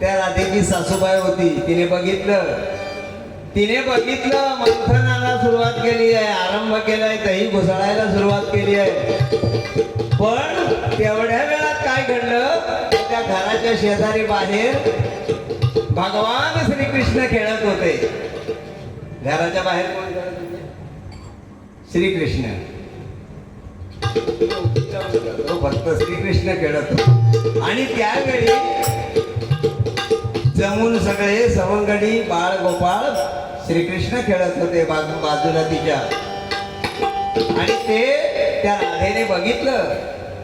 त्या राधेची सासूबाई होती. तिने बघितलं. तिने बघितलं. मंथनाला सुरुवात केली आहे. आरंभ केलाय दही घुसळायला सुरुवात केली आहे. पण तेवढ्या वेळात काय घडलं? त्या घराच्या शेजारी बाहेर भगवान श्रीकृष्ण खेळत होते. घराच्या बाहेर कोण खेळत होते? श्रीकृष्ण. तो फक्त श्रीकृष्ण खेळत होता. आणि त्यावेळी जमून सगळे सवंगडी बाळ गोपाळ श्रीकृष्ण खेळत होते बाजूला तिच्या. आणि ते त्या राधेने बघितलं.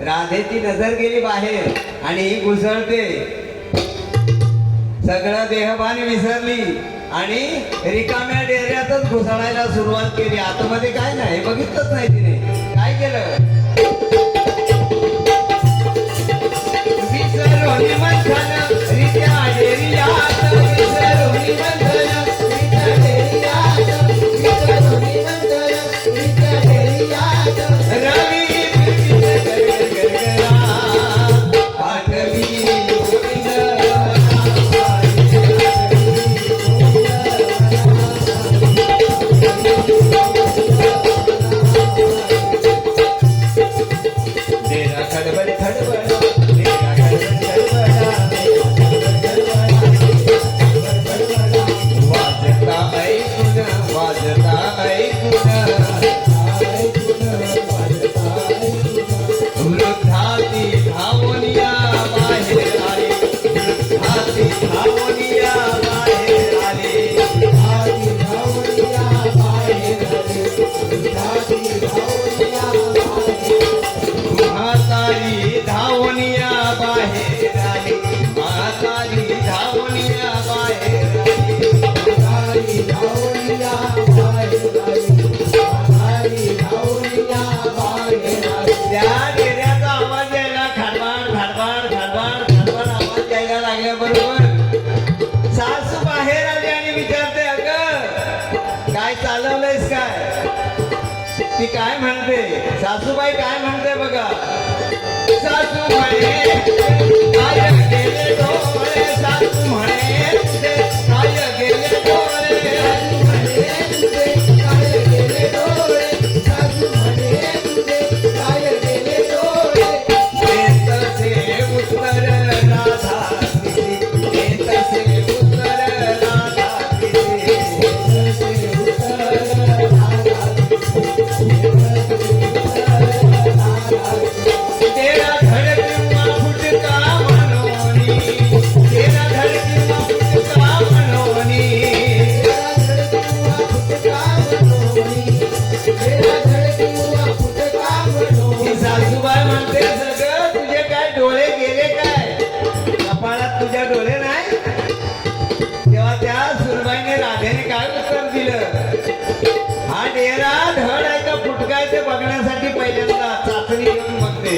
राधेची नजर गेली बाहेर आणि ही घुसळते. सगळं देहभान विसरली आणि रिकाम्या डेऱ्यातच घुसळायला सुरुवात केली. आतमध्ये काय नाही बघितलंच नाही तिने. काय केलं? वाजता ऐकून. ती काय म्हणते? सासूबाई काय म्हणते बघा? सासू म्हणे सासू म्हणे सासूबाई म्हणते सगळं तुझे काय डोळे गेले काय? कपाळात तुझ्या डोळे नाही? तेव्हा त्या सुरबाईने राधेने काय उत्तर दिलं? हा डेरा धड आहे का फुटका ते बघण्यासाठी पहिल्यांदा चाचणी घेऊन बघते.